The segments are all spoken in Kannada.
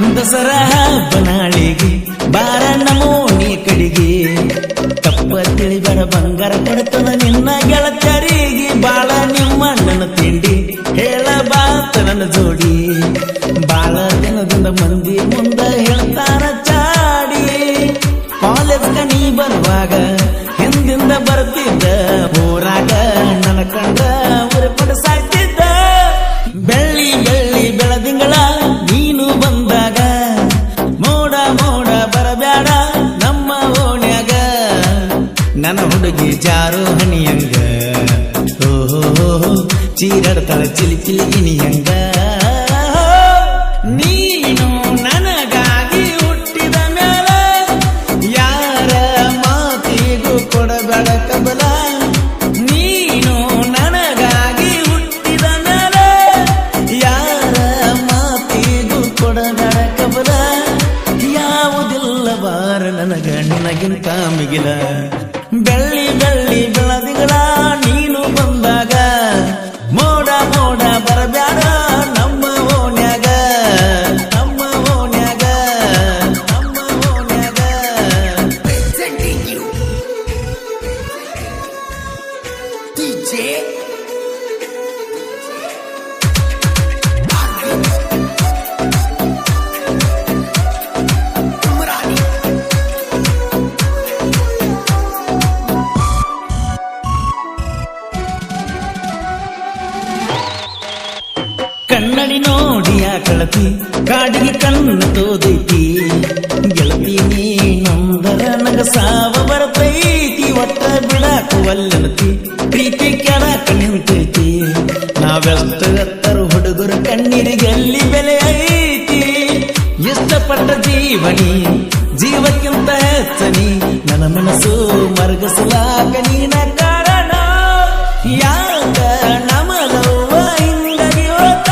ದಸರಾ ಬನಾಳಿಗೆ ಬಾರ ನಮೋನಿ ಕಡಿಗೆ. ತಪ್ಪ ತಿಳಿಬೇಡ ಬಂಗಾರ ಕಡತನ ನಿನ್ನ ಗೆಳತರಿಗೆ ಬಾಳ ನಿಮ್ಮ ನನ್ನ ಹುಡುಗಿ ಜಾರು ಹನಿಯಂಗ. ಓಹೋ ಚೀರಡ್ತಾಳ ಚಿಲಿ ಚಿಲಿ ಇನಿಯಂಗ. ನೀನು ನನಗಾಗಿ ಹುಟ್ಟಿದ ಮೇಲೆ ಯಾರ ಮಾತಿಗೂ ಕೊಡಬೇಡ ಕಬಲ. ನೀನು ನನಗಾಗಿ ಹುಟ್ಟಿದ ಮೇಲೆ ಯಾರ ಮಾತಿಗೂ ಕೊಡಬೇಡ ಕಬಲ. ಯಾವುದಿಲ್ಲ ಬಾರ ನನಗ ನಿನಗಿಂತ ಮಿಗಿಲ. DJ ನೋಡಿ ಆ ಕನ್ನಡಿ ಕಳತಿ ಕಾಡಿಗೆ ಕಣ್ಣು ತೋದೈತಿ. ಗೆಳತಿ ನಂಬರ ನಗ ಸಾವ ಬರ್ತೈತಿ, ಒಟ್ಟ ಬಿಡಾಕ ಒಲ್ಲನತಿ ಇಷ್ಟಪಟ್ಟ ಜೀವನಿ, ಜೀವಕ್ಕಿಂತ ಹೆಚ್ಚನಿ, ನನ್ನ ಮನಸ್ಸು ಮರಗಸಲಾಗ ನೀನ ಕಾರಣ. ಯಾಕ ನಮಲವ್ವ ಹಿಂಗಾಗಿ ಹೋತ?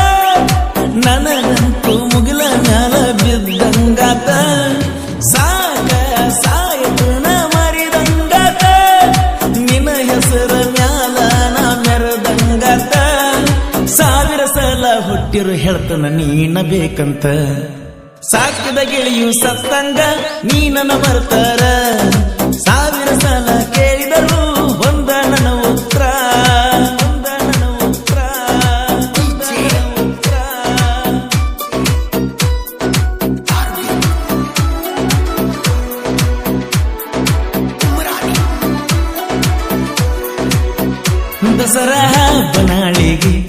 ನನಗಂತೂ ಮುಗಿಲ ಮ್ಯಾಲ ಬಿದ್ದಂಗಾತ. ಸಾಕ ಸಾಯತನ ಮರಿದಂಗಾತ. ನಿನ್ನ ಹೆಸರ ಮ್ಯಾಲ ನಾ ಮೆರೆದಂಗಾತ. ಸಾವಿರ ಸಲ ಹುಟ್ಟಿರು ಹೇಳ್ತನ ನೀನ ಬೇಕಂತ. ಸಾಕಿದ ಗೆಳೆಯು ಸತ್ತಂಗ ನೀ ಬರ್ತಾರ ಸಾವಿರ ಸಲ ಕೇಳಿದರು ಒಂದ ಉತ್ತರ. ಒಂದ ನನ್ನ ಉತ್ತರ. ದಸರಾ ಬನಾಳಿಗೆ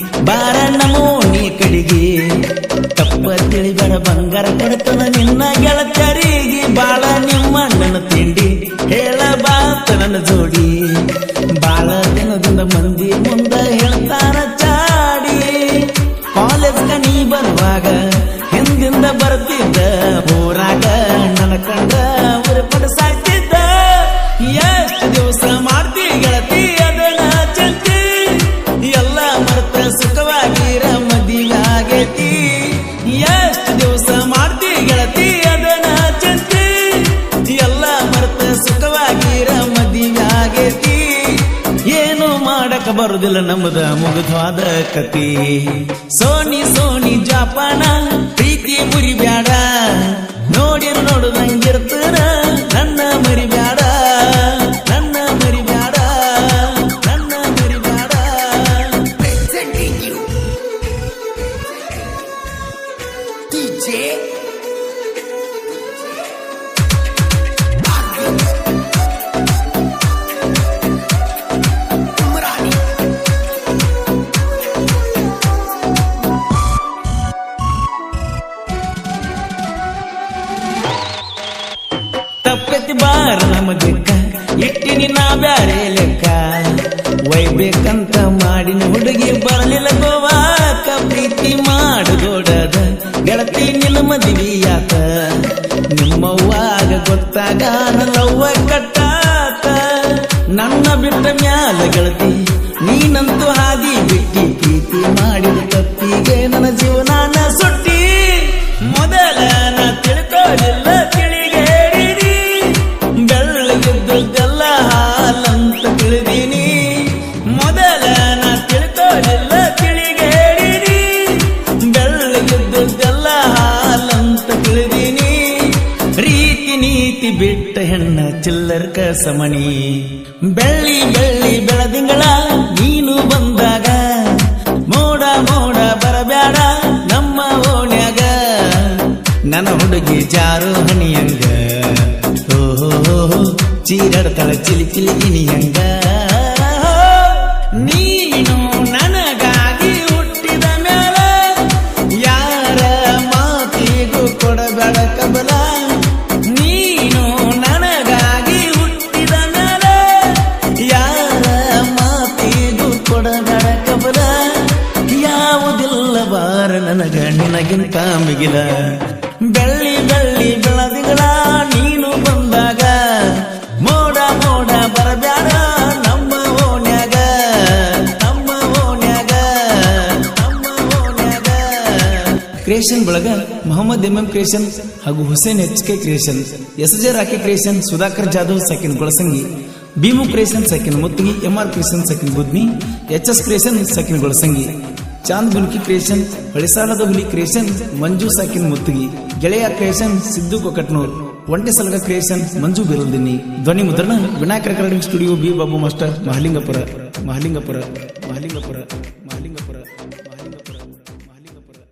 ತಿಳಿಬೇಡ ಬಂಗಾರ ಕೊಡ್ತದ ನಿನ್ನ ಗೆಳತರಿಗೆ ಬಾಳ ನಿಮ್ಮ ನನ್ನ ತಿಂಡಿ. ಹೇಳ ಬಾತ ನನ್ನ ಜೋಡಿ. ಬಾಳ ದಿನದಿಂದ ಮಂದಿ ಮುಂದ ಹೇಳ್ತಾರ, ಚಾಡಿ. ಕಾಲೇಜ್ ನೀ ಬರುವಾಗ ಮಾಡಕ ಬರುದಿಲ್ಲ ನಮ್ಮದ ಮುಗಿದ್ವಾದ ಕತಿ ಸೋನಿ ಸೋನಿ ಜಾಪಾನ ಪ್ರೀತಿ ಮುರಿಬ್ಯಾಡ ನೋಡಿ ನೋಡುದಂಗಿರ್ತನ ತಪ್ಪತಿ ಬಾರ ನಮಗಕ್ಕ ಇಟ್ಟಿನಿ ನಾ ಬ್ಯಾರೆ ಲೆಕ್ಕ. ಒಯ್ಬೇಕಂತ ಮಾಡಿನ ಹುಡುಗಿ ಬರಲಿಲ್ಲ ಗೋವಾಕ ಪ್ರೀತಿ ಮಾಡುದೋಡದ. ಗೆಳತಿ ಆತ ನಿಮ್ಮವ್ವಾಗ ಗೊತ್ತಾಗ ನಲ್ಲವ್ವ ಕಟ್ಟಾತ ನನ್ನ ಬಿಟ್ಟ ಮ್ಯಾಲ ಗೆಳತಿ, ನೀನಂತೂ ಬಿಟ್ಟ ಹೆಣ್ಣ ಚಿಲ್ಲರ್ ಕಸಮಣಿ. ಬೆಳ್ಳಿ ಬೆಳ್ಳಿ ಬೆಳದಿಂಗಳ ನೀನು ಬಂದಾಗ. ಮೋಡ ಮೋಡ ಬರಬ್ಯಾಡ ನಮ್ಮ ಓಣ್ಯಾಗ. ನನ್ನ ಹುಡುಗಿ ಜಾರು ಹಣಿಯಂಗ. ಓಹೋ ಚೀರಡ್ತಾಳ ಚಿಲಿ ಚಿಲಿ ಗಿಣಿಯಂಗ ನೀನು ನಿನಗಿಂತ ಮಿಗಿಲ ಬೆಳ್ಳಿ ಬೆಳ್ಳಿ ಬೆಳದಿಗಳ ನೀನು ಬಂದಾಗ, ಮೋಡ ಮೋಡ ಬರಬ್ಯಾಡ ನಮ್ಮ ಓಣ್ಯಾಗ. ನಮ್ಮ ಓಣ್ಯಾಗ ನಮ್ಮ ಓಣ್ಯಾಗ. ಕ್ರಿಯೇಷನ್ ಬಳಗ ಮೊಹಮ್ಮದ್ ಎಂ ಎಂ ಕ್ರಿಯೇಷನ್ ಹಾಗೂ Hussain H K creation S J Rocky creation Sudhakar Jadhav second Golasangi, Bhimu creation second Muttigi, M R creation second Budni, H S creation second Golasangi. Chand Bulki creation, ಹಳಿಸಾಲದ Huli creation, ಮಂಜು ಸಾಕಿನ್ ಮುತ್ತಿಗೆ, ಗೆಳೆಯ ಕ್ರಿಯೇಷನ್, ಸಿದ್ದು ಕೊಕಟ್ನೂರ್, ಒಂಟೆ ಸಲಗ ಕ್ರಿಯೇಷನ್, ಮಂಜು ಬಿರುದಿನಿ ಧ್ವನಿ ಮುದ್ರಣ Vinayaka recording studio, B. Babu master Mahalingapura Mahalingapura Mahalingapura.